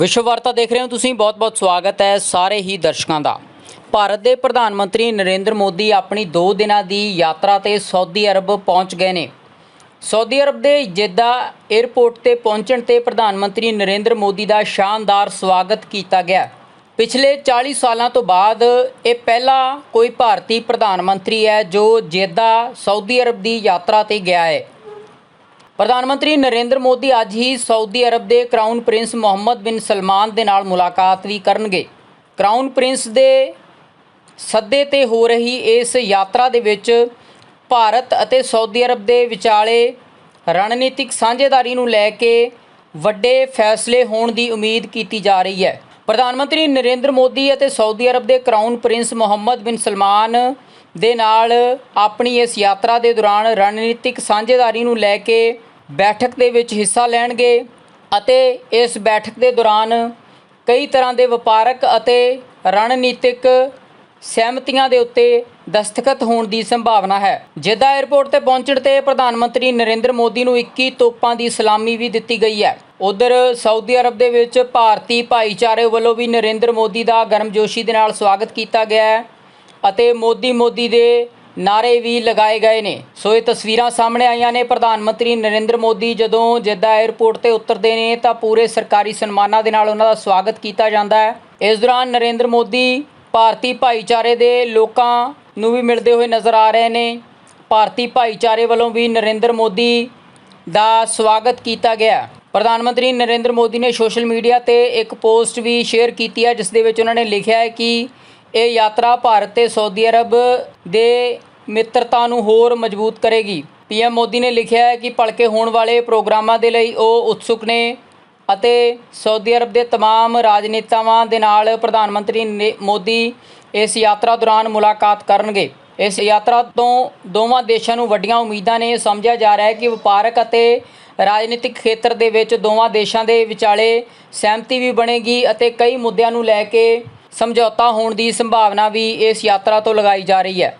ਵਿਸ਼ਵ ਵਾਰਤਾ ਦੇਖ ਰਹੇ ਹੋ ਤੁਸੀਂ, ਬਹੁਤ-ਬਹੁਤ ਸਵਾਗਤ ਹੈ ਸਾਰੇ ਹੀ ਦਰਸ਼ਕਾਂ ਦਾ। ਭਾਰਤ ਦੇ ਪ੍ਰਧਾਨ ਮੰਤਰੀ ਨਰਿੰਦਰ ਮੋਦੀ ਆਪਣੀ 2 ਦਿਨਾਂ ਦੀ ਯਾਤਰਾ ਤੇ ਸਾਊਦੀ ਅਰਬ ਪਹੁੰਚ ਗਏ ਨੇ। ਸਾਊਦੀ ਅਰਬ ਦੇ ਜਿੱਦਾ 에ਅਰਪੋਰਟ ਤੇ ਪਹੁੰਚਣ ਤੇ ਪ੍ਰਧਾਨ ਮੰਤਰੀ ਨਰਿੰਦਰ ਮੋਦੀ ਦਾ ਸ਼ਾਨਦਾਰ ਸਵਾਗਤ ਕੀਤਾ ਗਿਆ। ਪਿਛਲੇ 40 ਸਾਲਾਂ ਤੋਂ ਬਾਅਦ ਇਹ ਪਹਿਲਾ ਕੋਈ ਭਾਰਤੀ ਪ੍ਰਧਾਨ ਮੰਤਰੀ ਹੈ ਜੋ ਜਿੱਦਾ ਸਾਊਦੀ ਅਰਬ ਦੀ ਯਾਤਰਾ ਤੇ ਗਿਆ ਹੈ। ਪ੍ਰਧਾਨ ਮੰਤਰੀ ਨਰਿੰਦਰ ਮੋਦੀ ਅੱਜ ਹੀ ਸਾਊਦੀ ਅਰਬ ਦੇ ਕਰਾਊਨ ਪ੍ਰਿੰਸ ਮੁਹੰਮਦ ਬਿਨ ਸਲਮਾਨ ਦੇ ਨਾਲ ਮੁਲਾਕਾਤ ਵੀ ਕਰਨਗੇ। ਕਰਾਊਨ ਪ੍ਰਿੰਸ ਦੇ ਸੱਦੇ ਤੇ ਹੋ ਰਹੀ ਇਸ ਯਾਤਰਾ ਦੇ ਵਿੱਚ ਭਾਰਤ ਅਤੇ ਸਾਊਦੀ ਅਰਬ ਦੇ ਵਿਚਾਲੇ ਰਣਨੀਤਿਕ ਸਾਂਝੇਦਾਰੀ ਨੂੰ ਲੈ ਕੇ ਵੱਡੇ ਫੈਸਲੇ ਹੋਣ ਦੀ ਉਮੀਦ ਕੀਤੀ ਜਾ ਰਹੀ ਹੈ। ਪ੍ਰਧਾਨ ਮੰਤਰੀ ਨਰਿੰਦਰ ਮੋਦੀ ਅਤੇ ਸਾਊਦੀ ਅਰਬ ਦੇ ਕਰਾਊਨ ਪ੍ਰਿੰਸ ਮੁਹੰਮਦ ਬਿਨ ਸਲਮਾਨ ਦੇ ਨਾਲ ਆਪਣੀ ਇਸ ਯਾਤਰਾ ਦੇ ਦੌਰਾਨ ਰਣਨੀਤਿਕ ਸਾਂਝੇਦਾਰੀ ਨੂੰ ਲੈ ਕੇ ਬੈਠਕ ਦੇ ਵਿੱਚ ਹਿੱਸਾ ਲੈਣਗੇ ਅਤੇ ਇਸ ਬੈਠਕ ਦੇ ਦੌਰਾਨ ਕਈ ਤਰ੍ਹਾਂ ਦੇ ਵਪਾਰਕ ਅਤੇ ਰਣਨੀਤਿਕ ਸਹਿਮਤੀਆਂ ਦੇ ਉੱਤੇ ਦਸਤਖਤ ਹੋਣ ਦੀ ਸੰਭਾਵਨਾ ਹੈ। ਜਿੱਦਾਂ 에ਅਰਪੋਰਟ ਤੇ ਪਹੁੰਚਣ ਤੇ ਪ੍ਰਧਾਨ ਮੰਤਰੀ ਨਰਿੰਦਰ ਮੋਦੀ ਨੂੰ 21 ਤੋਪਾਂ ਦੀ ਸਲਾਮੀ ਵੀ ਦਿੱਤੀ ਗਈ ਹੈ। ਉਧਰ ਸਾਊਦੀ ਅਰਬ ਦੇ ਵਿੱਚ ਭਾਰਤੀ ਭਾਈਚਾਰੇ ਵੱਲੋਂ ਵੀ ਨਰਿੰਦਰ ਮੋਦੀ ਦਾ ਗਰਮਜੋਸ਼ੀ ਦੇ ਨਾਲ ਸਵਾਗਤ ਕੀਤਾ ਗਿਆ ਹੈ ਅਤੇ ਮੋਦੀ ਮੋਦੀ ਦੇ ਨਾਰੇ ਵੀ ਲਗਾਏ ਗਏ ਨੇ। ਸੋ ਇਹ ਤਸਵੀਰਾਂ ਸਾਹਮਣੇ ਆਈਆਂ ਨੇ। ਪ੍ਰਧਾਨ ਮੰਤਰੀ ਨਰਿੰਦਰ ਮੋਦੀ ਜਦੋਂ ਜਿੱਦਾ 에ਅਰਪੋਰਟ ਤੇ ਉਤਰਦੇ ਨੇ, ਤਾਂ ਪੂਰੇ ਸਰਕਾਰੀ ਸਨਮਾਨਾਂ ਦੇ ਨਾਲ ਉਹਨਾਂ ਦਾ ਸਵਾਗਤ ਕੀਤਾ ਜਾਂਦਾ ਹੈ। ਇਸ ਦੌਰਾਨ ਨਰਿੰਦਰ ਮੋਦੀ ਭਾਰਤੀ ਭਾਈਚਾਰੇ ਦੇ ਲੋਕਾਂ ਨੂੰ ਵੀ ਮਿਲਦੇ ਹੋਏ ਨਜ਼ਰ ਆ ਰਹੇ ਨੇ। ਭਾਰਤੀ ਭਾਈਚਾਰੇ ਵੱਲੋਂ ਵੀ ਨਰਿੰਦਰ ਮੋਦੀ ਦਾ ਸਵਾਗਤ ਕੀਤਾ ਗਿਆ ਪ੍ਰਧਾਨ ਮੰਤਰੀ ਨਰਿੰਦਰ ਮੋਦੀ ਨੇ ਸੋਸ਼ਲ ਮੀਡੀਆ ਤੇ ਇੱਕ ਪੋਸਟ ਵੀ ਸ਼ੇਅਰ ਕੀਤੀ ਹੈ, ਜਿਸ ਦੇ ਵਿੱਚ ਉਹਨਾਂ ਨੇ ਲਿਖਿਆ ਹੈ ਕਿ ਇਹ ਯਾਤਰਾ ਭਾਰਤ ਤੇ ਸਾਊਦੀ ਅਰਬ ਦੇ ਮਿੱਤਰਤਾ ਨੂੰ ਹੋਰ ਮਜ਼ਬੂਤ ਕਰੇਗੀ ਪੀਐਮ ਮੋਦੀ ਨੇ ਲਿਖਿਆ ਹੈ ਕਿ ਭਲਕੇ ਹੋਣ ਵਾਲੇ ਪ੍ਰੋਗਰਾਮਾਂ ਦੇ ਲਈ ਉਹ ਉਤਸੁਕ ਨੇ ਅਤੇ ਸਾਊਦੀ ਅਰਬ ਦੇ तमाम ਰਾਜਨੇਤਾਵਾਂ ਦੇ ਨਾਲ ਪ੍ਰਧਾਨ ਮੰਤਰੀ ਨੇ- ਮੋਦੀ ਇਸ ਯਾਤਰਾ ਦੌਰਾਨ ਮੁਲਾਕਾਤ ਕਰਨਗੇ ਇਸ ਯਾਤਰਾ ਤੋਂ ਦੋਵਾਂ ਦੇਸ਼ਾਂ ਨੂੰ ਵੱਡੀਆਂ ਉਮੀਦਾਂ ਨੇ ਸਮਝਿਆ ਜਾ ਰਿਹਾ ਹੈ ਕਿ ਵਪਾਰਕ ਅਤੇ ਰਾਜਨੀਤਿਕ ਖੇਤਰ ਦੇ ਵਿੱਚ ਦੋਵਾਂ ਦੇਸ਼ਾਂ ਦੇ ਵਿਚਾਲੇ ਸਹਿਮਤੀ ਵੀ ਬਣੇਗੀ ਅਤੇ ਕਈ ਮੁੱਦਿਆਂ ਨੂੰ ਲੈ ਕੇ ਸਮਝੌਤਾ ਹੋਣ ਦੀ ਸੰਭਾਵਨਾ ਵੀ ਇਸ ਯਾਤਰਾ ਤੋਂ ਲਗਾਈ ਜਾ ਰਹੀ ਹੈ।